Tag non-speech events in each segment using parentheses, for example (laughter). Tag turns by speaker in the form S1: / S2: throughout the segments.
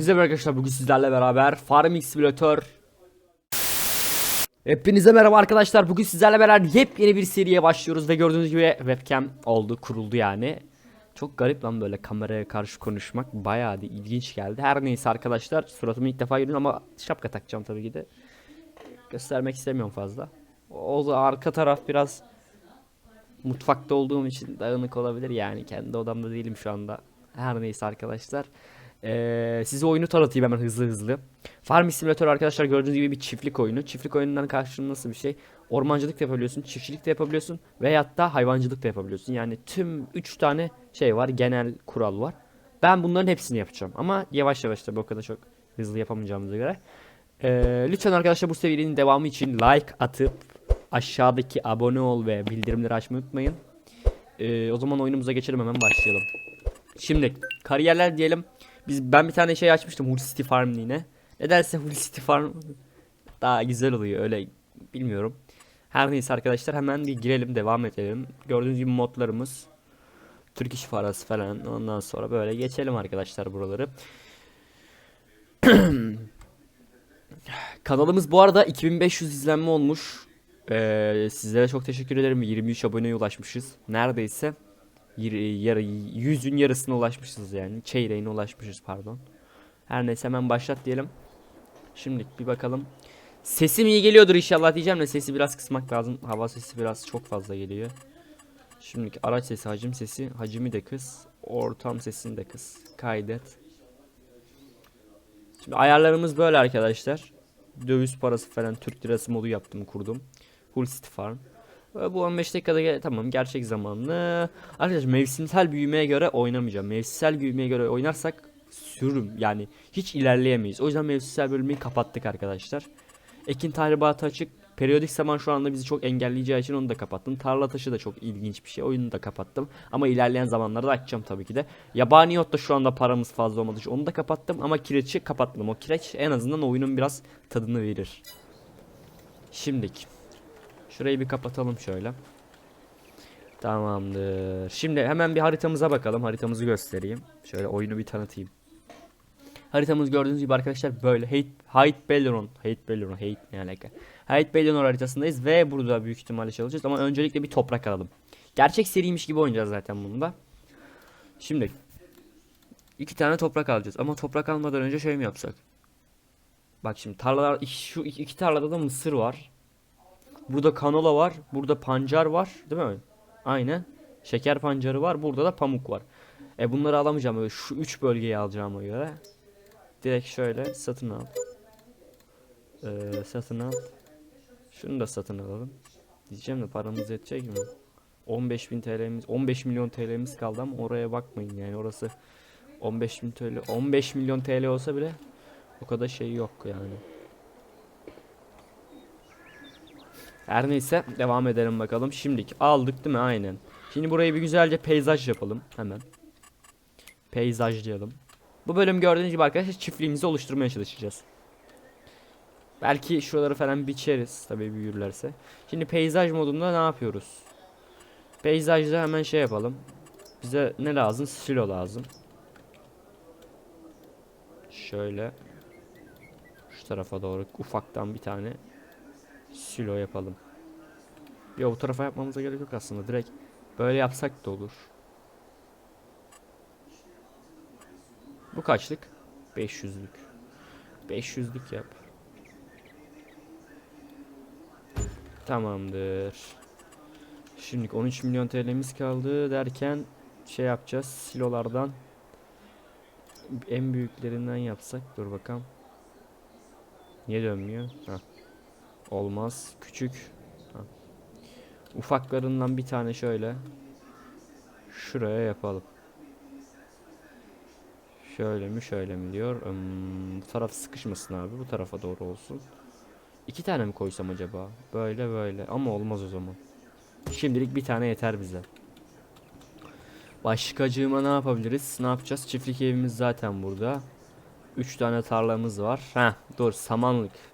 S1: Hepinize merhaba arkadaşlar bugün sizlerle beraber Farming Simulator. Hepinize merhaba arkadaşlar bugün sizlerle beraber yepyeni bir seriye başlıyoruz ve gördüğünüz gibi webcam oldu kuruldu yani. Çok garip lan böyle kameraya karşı konuşmak bayağı da ilginç geldi. Her neyse arkadaşlar suratımı ilk defa görüyorum ama şapka takacağım tabii ki de. Göstermek istemiyorum fazla. O da arka taraf biraz mutfakta olduğum için dağınık olabilir yani kendi odamda değilim şu anda. Her neyse arkadaşlar ee, size oyunu tanıtayım hemen hızlı hızlı. Farming Simulator arkadaşlar gördüğünüz gibi bir çiftlik oyunu. Çiftlik oyunundan karşılığında nasıl bir şey? Ormancılık da yapabiliyorsun, çiftçilik de yapabiliyorsun veyahut da hayvancılık da yapabiliyorsun. Yani tüm 3 tane şey var, genel kural var. Ben bunların hepsini yapacağım ama yavaş yavaş tabii o kadar çok hızlı yapamayacağımıza göre. Ee, lütfen arkadaşlar bu serinin devamı için like atıp aşağıdaki abone ol ve bildirimleri açmayı unutmayın. Ee, o zaman oyunumuza geçelim hemen başlayalım. Şimdi kariyerler diyelim. Biz ben bir tane şey açmıştım Hull City Farm yine. Nedense Hull City Farm daha güzel oluyor öyle bilmiyorum. Her neyse arkadaşlar hemen bir girelim devam edelim. Gördüğünüz gibi modlarımız Türk iş parası falan ondan sonra böyle geçelim arkadaşlar buraları. (clears throat) Kanalımız bu arada 2500 izlenme olmuş. Ee, sizlere çok teşekkür ederim. 23 aboneye ulaşmışız. Neredeyse yarı, yüzün yarısına ulaşmışız yani. Çeyreğine ulaşmışız pardon. Her neyse hemen başlat diyelim. Şimdi bir bakalım. Sesim iyi geliyordur inşallah diyeceğim de sesi biraz kısmak lazım. Hava sesi biraz çok fazla geliyor. Şimdi araç sesi, hacim sesi, hacimi de kıs. Ortam sesini de kıs. Kaydet. Şimdi ayarlarımız böyle arkadaşlar. Döviz parası falan Türk lirası modu yaptım kurdum. Hull City Farm. Bu 15 dakikada tamam gerçek zamanlı. Arkadaşlar mevsimsel büyümeye göre oynamayacağım. Mevsimsel büyümeye göre oynarsak sürüm yani hiç ilerleyemeyiz. O yüzden mevsimsel bölümü kapattık arkadaşlar. Ekin tahribatı açık. Periyodik zaman şu anda bizi çok engelleyeceği için onu da kapattım. Tarla taşı da çok ilginç bir şey. Oyunu da kapattım. Ama ilerleyen zamanlarda açacağım tabii ki de. Yabani yot da şu anda paramız fazla olmadığı için onu da kapattım. Ama kireçi kapatmadım. O kireç en azından oyunun biraz tadını verir. Şimdiki. Şurayı bir kapatalım şöyle. Tamamdır. Şimdi hemen bir haritamıza bakalım. Haritamızı göstereyim. Şöyle oyunu bir tanıtayım. Haritamız gördüğünüz gibi arkadaşlar böyle Hate, Hate Belleron, Hate Belleron, Hate ne alaka? Hate Belleron haritasındayız ve burada büyük ihtimalle çalışacağız ama öncelikle bir toprak alalım. Gerçek seriymiş gibi oynayacağız zaten bunda. Şimdi iki tane toprak alacağız ama toprak almadan önce şey mi yapsak? Bak şimdi tarlalar şu iki, tarlada da mısır var. Burada kanola var. Burada pancar var. Değil mi? Aynen. Şeker pancarı var. Burada da pamuk var. E bunları alamayacağım. Böyle şu üç bölgeyi alacağıma göre. Direkt şöyle satın al. Ee, satın al. Şunu da satın alalım. Diyeceğim de paramız yetecek mi? 15.000 TL'miz 15 milyon TL'miz kaldı ama oraya bakmayın yani orası 15 bin TL 15 milyon TL olsa bile o kadar şey yok yani. Her neyse devam edelim bakalım. Şimdilik aldık değil mi? Aynen. Şimdi burayı bir güzelce peyzaj yapalım hemen. Peyzajlayalım. Bu bölüm gördüğünüz gibi arkadaşlar çiftliğimizi oluşturmaya çalışacağız. Belki şuraları falan biçeriz tabii büyürlerse. Şimdi peyzaj modunda ne yapıyoruz? Peyzajda hemen şey yapalım. Bize ne lazım? Silo lazım. Şöyle şu tarafa doğru ufaktan bir tane silo yapalım. Yo bu tarafa yapmamıza gerek yok aslında. Direkt böyle yapsak da olur. Bu kaçlık? 500'lük. 500'lük yap. Tamamdır. Şimdi 13 milyon TL'miz kaldı derken şey yapacağız. Silolardan en büyüklerinden yapsak. Dur bakalım. Niye dönmüyor? Ha. Olmaz. Küçük. Ha. Ufaklarından bir tane şöyle. Şuraya yapalım. Şöyle mi şöyle mi diyor. Hmm, bu taraf sıkışmasın abi. Bu tarafa doğru olsun. İki tane mi koysam acaba? Böyle böyle. Ama olmaz o zaman. Şimdilik bir tane yeter bize. Başkacığıma ne yapabiliriz? Ne yapacağız? Çiftlik evimiz zaten burada. Üç tane tarlamız var. Heh dur samanlık.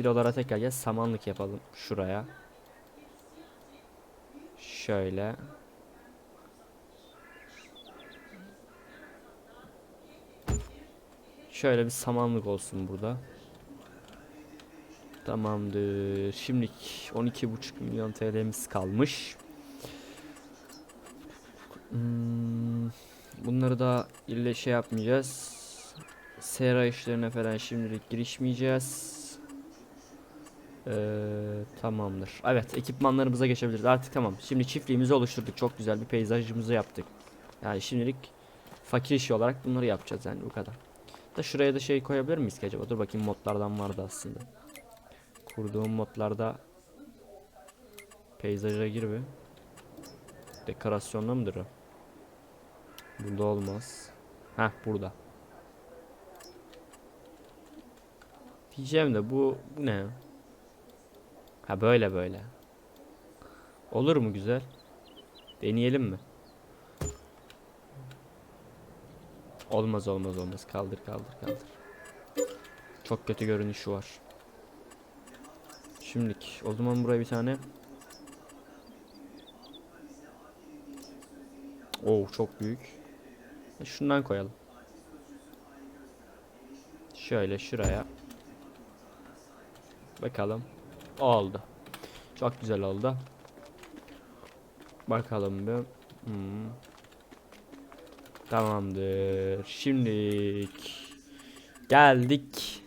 S1: Silolara tekrar gel. Samanlık yapalım şuraya. Şöyle. Şöyle bir samanlık olsun burada. Tamamdır. Şimdilik 12,5 milyon TL'miz kalmış. Hmm, bunları da ille şey yapmayacağız. Sera işlerine falan şimdilik girişmeyeceğiz. Ee, tamamdır. Evet ekipmanlarımıza geçebiliriz. Artık tamam. Şimdi çiftliğimizi oluşturduk. Çok güzel bir peyzajımızı yaptık. Yani şimdilik fakir işi olarak bunları yapacağız yani bu kadar. Da şuraya da şey koyabilir miyiz ki acaba? Dur bakayım modlardan vardı aslında. Kurduğum modlarda peyzaja gir bir. Dekorasyonda mıdır o? Burada olmaz. Heh burada. Diyeceğim de bu, bu ne? Ha böyle böyle. Olur mu güzel? Deneyelim mi? Olmaz olmaz olmaz. Kaldır kaldır kaldır. Çok kötü görünüşü var. Şimdilik o zaman buraya bir tane Oo çok büyük. E, Şundan koyalım. Şöyle şuraya. Bakalım. Oldu. Çok güzel oldu. Bakalım bir. Hmm. Tamamdır. Şimdilik geldik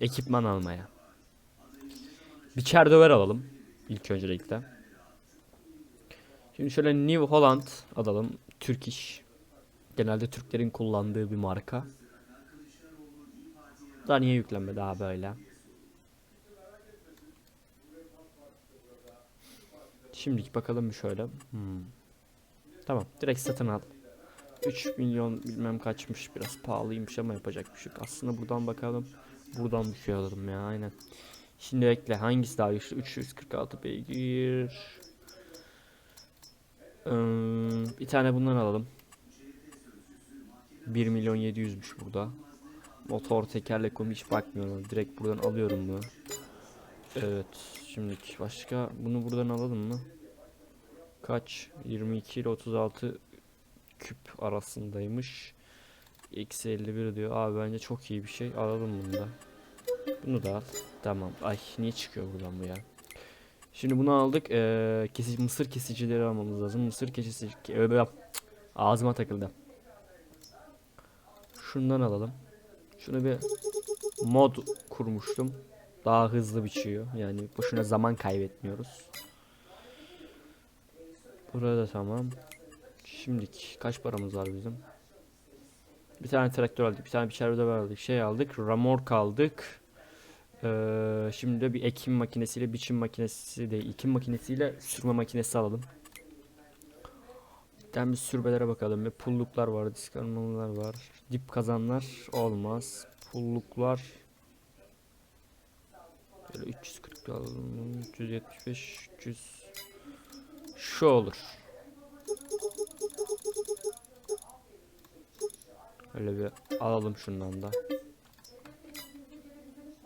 S1: ekipman almaya. Bir çerdöver alalım ilk öncelikle. Şimdi şöyle New Holland alalım. Türk iş. Genelde Türklerin kullandığı bir marka. Daha niye yüklenme daha böyle. Şimdilik bakalım bir şöyle. Hmm. Tamam direkt satın al. 3 milyon bilmem kaçmış biraz pahalıymış ama yapacak bir şey yok. Aslında buradan bakalım. Buradan bir şey alırım ya aynen. Şimdi bekle hangisi daha güçlü? 346 beygir. Ee, bir tane bundan alalım. 1 milyon 700'müş burada. Motor tekerlek konu hiç bakmıyorum. Direkt buradan alıyorum bunu. Evet. Şimdi başka bunu buradan alalım mı? Kaç? 22 ile 36 küp arasındaymış. Eksi 51 diyor. Abi bence çok iyi bir şey. Alalım bunu da. Bunu da al. Tamam. Ay niye çıkıyor buradan bu ya? Şimdi bunu aldık. Ee, kesici, mısır kesicileri almamız lazım. Mısır. Öyle yap. Ağzıma takıldı. Şundan alalım. Şunu bir mod kurmuştum. Daha hızlı biçiyor. Yani boşuna zaman kaybetmiyoruz. Burada tamam. Şimdilik kaç paramız var bizim? Bir tane traktör aldık, bir tane biçer ödeme aldık, şey aldık, ramork aldık. Ee, şimdi de bir ekim makinesiyle biçim makinesi de ekim makinesiyle sürme makinesi alalım. Bir bir sürmelere bakalım. Bir pulluklar var, disk armalılar var. Dip kazanlar olmaz. Pulluklar Böyle 340 alalım. 375 300 Şu olur. Öyle bir alalım şundan da.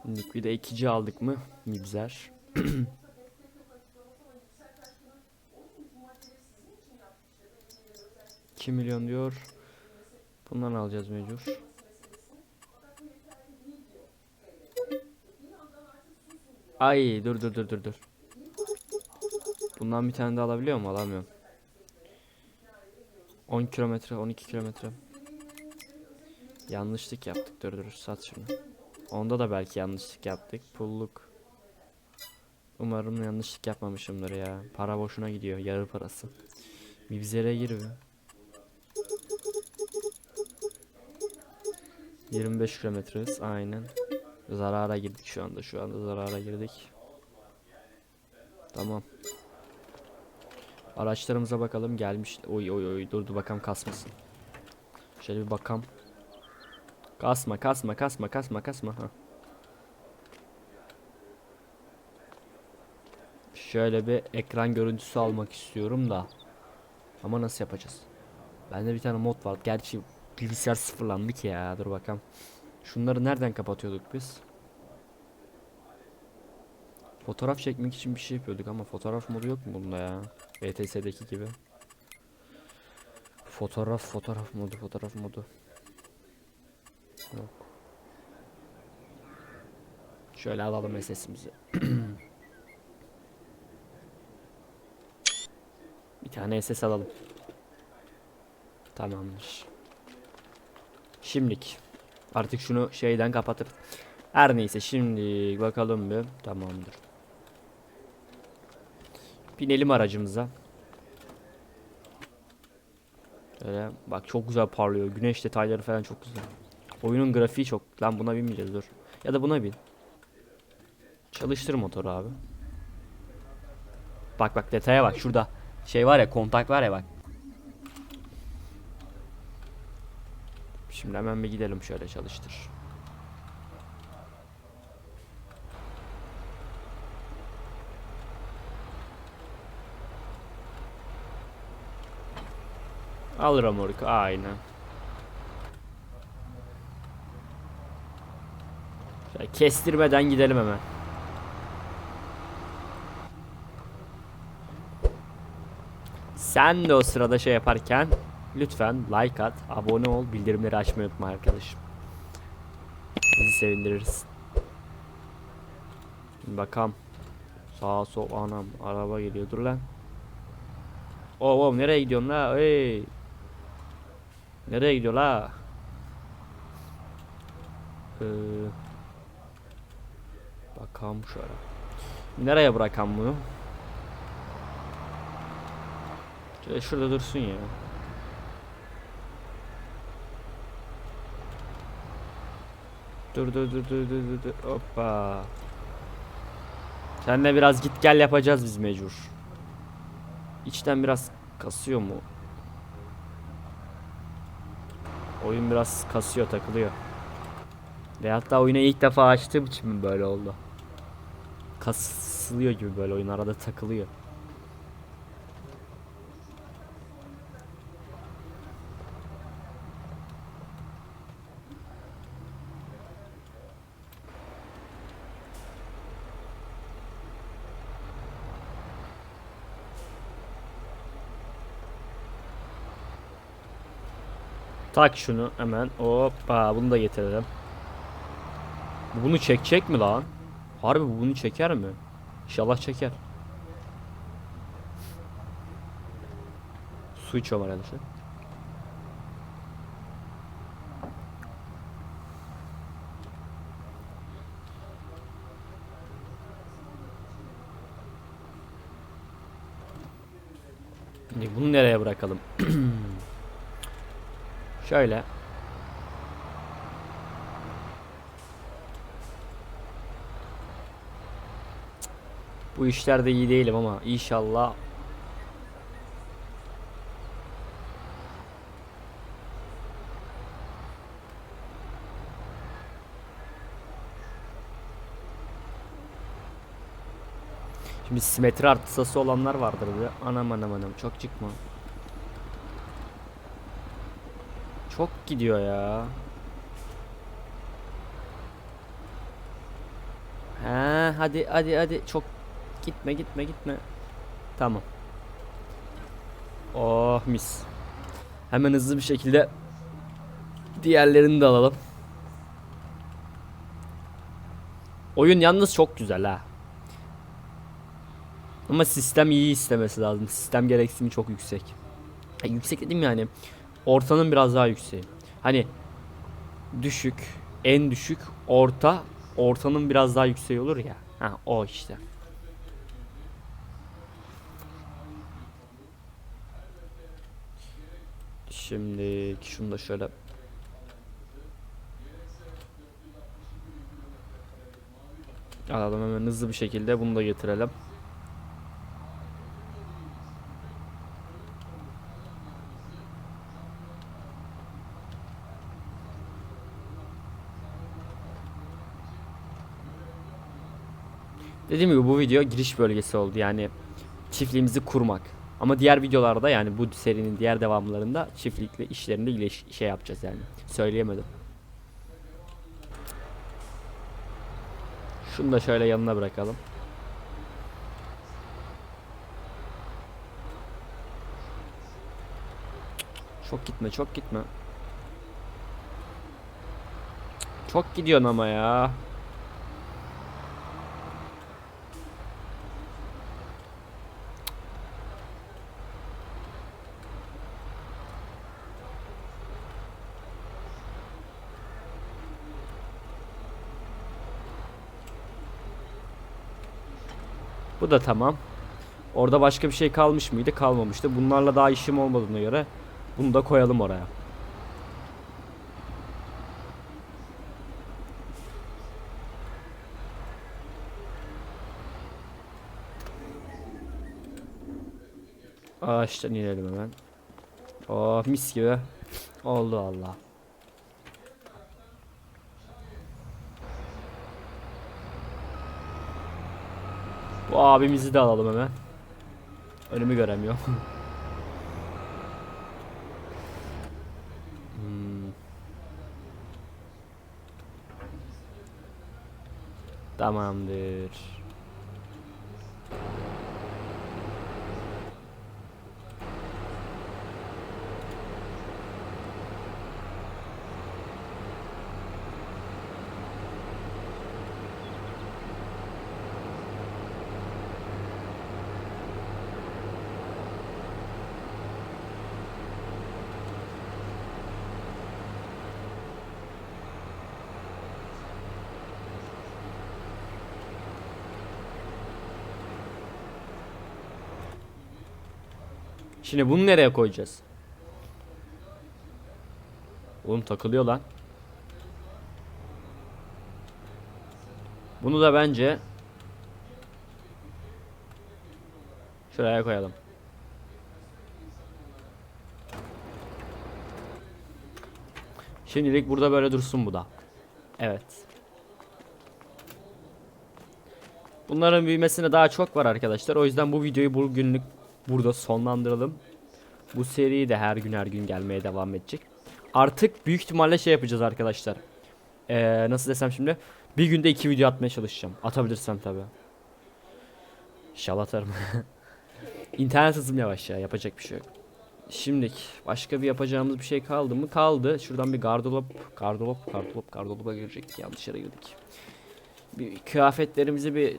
S1: Şimdi bir de ikinci aldık mı? Mibzer. (clears throat) İki milyon diyor. Bundan alacağız mecbur. Ay dur dur dur dur dur. Bundan bir tane daha alabiliyor mu? Alamıyorum. 10 kilometre 12 kilometre. Yanlışlık yaptık. Dur dur sat şunu. Onda da belki yanlışlık yaptık. Pulluk. Umarım yanlışlık yapmamışımdır ya. Para boşuna gidiyor. Yarı parası. Bir bizlere gir bir. 25 kilometres aynen. Zarara girdik şu anda. Şu anda zarara girdik. Tamam. Araçlarımıza bakalım gelmiş. Oy oy oy durdu bakalım kasmasın. Şöyle bir bakalım. Kasma kasma kasma kasma kasma. Ha. Şöyle bir ekran görüntüsü almak istiyorum da. Ama nasıl yapacağız? Bende bir tane mod var. Gerçi bilgisayar sıfırlandı ki ya. Dur bakalım. Şunları nereden kapatıyorduk biz? Fotoğraf çekmek için bir şey yapıyorduk ama fotoğraf modu yok mu bunda ya? ETS'deki gibi. Fotoğraf fotoğraf modu fotoğraf modu. Yok. Şöyle alalım SS'imizi. (clears throat) Bir tane SS alalım. Tamamdır. Şimdilik. Artık şunu şeyden kapatıp. Her neyse şimdi bakalım bir. Tamamdır. Binelim aracımıza. Şöyle bak çok güzel parlıyor. Güneş detayları falan çok güzel. Oyunun grafiği çok. Lan buna binmeyeceğiz dur. Ya da buna bin. Çalıştır motoru abi. Bak bak detaya bak şurada. Şey var ya kontak var ya bak. Şimdi hemen bir gidelim şöyle çalıştır. Al ramorku aynen. Şöyle kestirmeden gidelim hemen. Sen de o sırada şey yaparken lütfen like at, abone ol, bildirimleri açmayı unutma arkadaşım. Bizi sevindiririz. Şimdi bakalım. Sağa sol anam araba geliyor dur lan. Oo, oo nereye gidiyorsun la? Hey. Nereye gidiyor la? Ee, bakalım şöyle. Nereye bırakalım bunu? Şöyle şurada dursun ya. Dur dur dur dur dur dur dur. Hoppa. Seninle biraz git gel yapacağız biz mecbur. İçten biraz kasıyor mu? Oyun biraz kasıyor takılıyor. Ve hatta oyunu ilk defa açtığım için mi böyle oldu? Kasılıyor gibi böyle oyun arada takılıyor. Tak şunu hemen. Hoppa bunu da getirelim. Bu Bunu çekecek mi lan? Harbi bu bunu çeker mi? İnşallah çeker. Su içiyorum arkadaşlar. Şimdi bunu nereye bırakalım? (clears throat) Şöyle. Bu işlerde iyi değilim ama inşallah Şimdi simetri artısası olanlar vardır bir. Anam anam anam çok çıkma. Çok gidiyor ya. He hadi hadi hadi çok gitme gitme gitme. Tamam. Oh mis. Hemen hızlı bir şekilde diğerlerini de alalım. Oyun yalnız çok güzel ha. Ama sistem iyi istemesi lazım. Sistem gereksinimi çok yüksek. Ha, yüksek dedim yani. Ortanın biraz daha yükseği. Hani düşük, en düşük, orta, ortanın biraz daha yükseği olur ya. Ha o işte. Şimdi şunu da şöyle alalım hemen hızlı bir şekilde bunu da getirelim. Dediğim gibi bu video giriş bölgesi oldu yani çiftliğimizi kurmak. Ama diğer videolarda yani bu serinin diğer devamlarında çiftlikle işlerinde ileş şey yapacağız yani. Söyleyemedim. Şunu da şöyle yanına bırakalım. Çok gitme, çok gitme. Çok gidiyorsun ama ya. Bu da tamam. Orada başka bir şey kalmış mıydı? Kalmamıştı. Bunlarla daha işim olmadığına göre bunu da koyalım oraya. Ağaçtan inelim hemen. Oh mis gibi. Oldu Allah. Abimizi de alalım hemen. Önümü göremiyorum. (laughs) Hmm. Tamamdır. Şimdi bunu nereye koyacağız? Oğlum takılıyor lan. Bunu da bence şuraya koyalım. Şimdilik burada böyle dursun bu da. Evet. Bunların büyümesine daha çok var arkadaşlar. O yüzden bu videoyu bugünlük burada sonlandıralım. Bu seri de her gün her gün gelmeye devam edecek. Artık büyük ihtimalle şey yapacağız arkadaşlar. Ee, nasıl desem şimdi? Bir günde iki video atmaya çalışacağım. Atabilirsem tabi. İnşallah atarım. (laughs) İnternet hızım yavaş ya. Yapacak bir şey yok. Şimdilik başka bir yapacağımız bir şey kaldı mı? Kaldı. Şuradan bir gardırop, gardırop, gardırop, gardıroba girecek. Yanlış yere girdik. Bir kıyafetlerimizi bir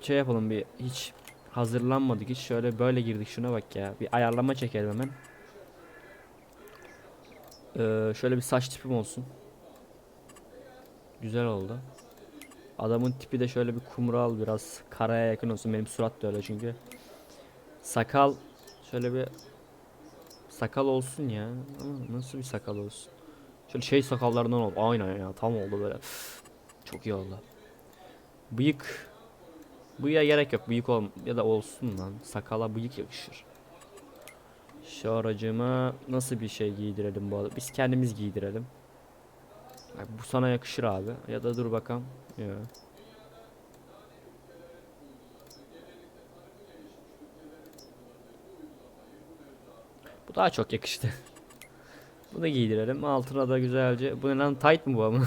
S1: şey yapalım bir hiç hazırlanmadık hiç. Şöyle böyle girdik şuna bak ya. Bir ayarlama çekelim hemen. Ee, şöyle bir saç tipim olsun. Güzel oldu. Adamın tipi de şöyle bir kumral biraz karaya yakın olsun. Benim surat da öyle çünkü. Sakal şöyle bir sakal olsun ya. Nasıl bir sakal olsun? Şöyle şey sakallarından ol aynen ya tam oldu böyle. Çok iyi oldu. Bıyık Bıyığa gerek yok. Bıyık ol ya da olsun lan. Sakala bıyık yakışır. Şu aracıma nasıl bir şey giydirelim bu arada? Biz kendimiz giydirelim. Bak, bu sana yakışır abi. Ya da dur bakalım. Ya. Bu daha çok yakıştı. (laughs) Bunu giydirelim. Altına da güzelce. Bu ne lan tight mı bu ama?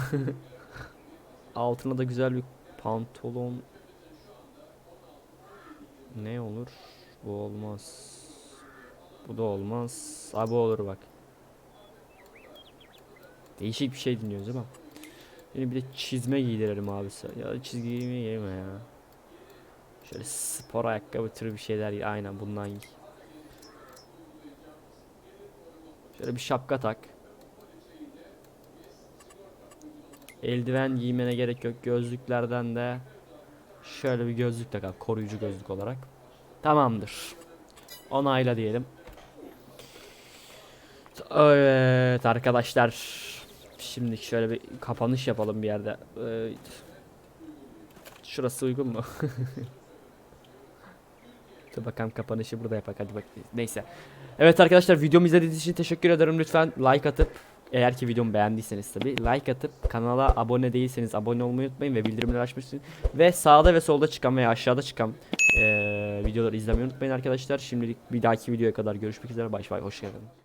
S1: (laughs) Altına da güzel bir pantolon ne olur? Bu olmaz. Bu da olmaz. Abi bu olur bak. Değişik bir şey dinliyoruz ama. Yine bir de çizme giydirelim abi. Ya çizgi giyme yeme ya. Şöyle spor ayakkabı türü bir şeyler giy. Aynen bundan giy. Şöyle bir şapka tak. Eldiven giymene gerek yok. Gözlüklerden de Şöyle bir gözlük de kal. Koruyucu gözlük olarak. Tamamdır. Onayla diyelim. Evet arkadaşlar. Şimdi şöyle bir kapanış yapalım bir yerde. Evet. Şurası uygun mu? (laughs) Dur bakalım kapanışı burada yapak hadi bak. Neyse. Evet arkadaşlar videomu izlediğiniz için teşekkür ederim. Lütfen like atıp eğer ki videomu beğendiyseniz tabi like atıp kanala abone değilseniz abone olmayı unutmayın ve bildirimleri açmışsınız. Ve sağda ve solda çıkan veya aşağıda çıkan e, videoları izlemeyi unutmayın arkadaşlar. Şimdilik bir dahaki videoya kadar görüşmek üzere. Bay bay hoşçakalın.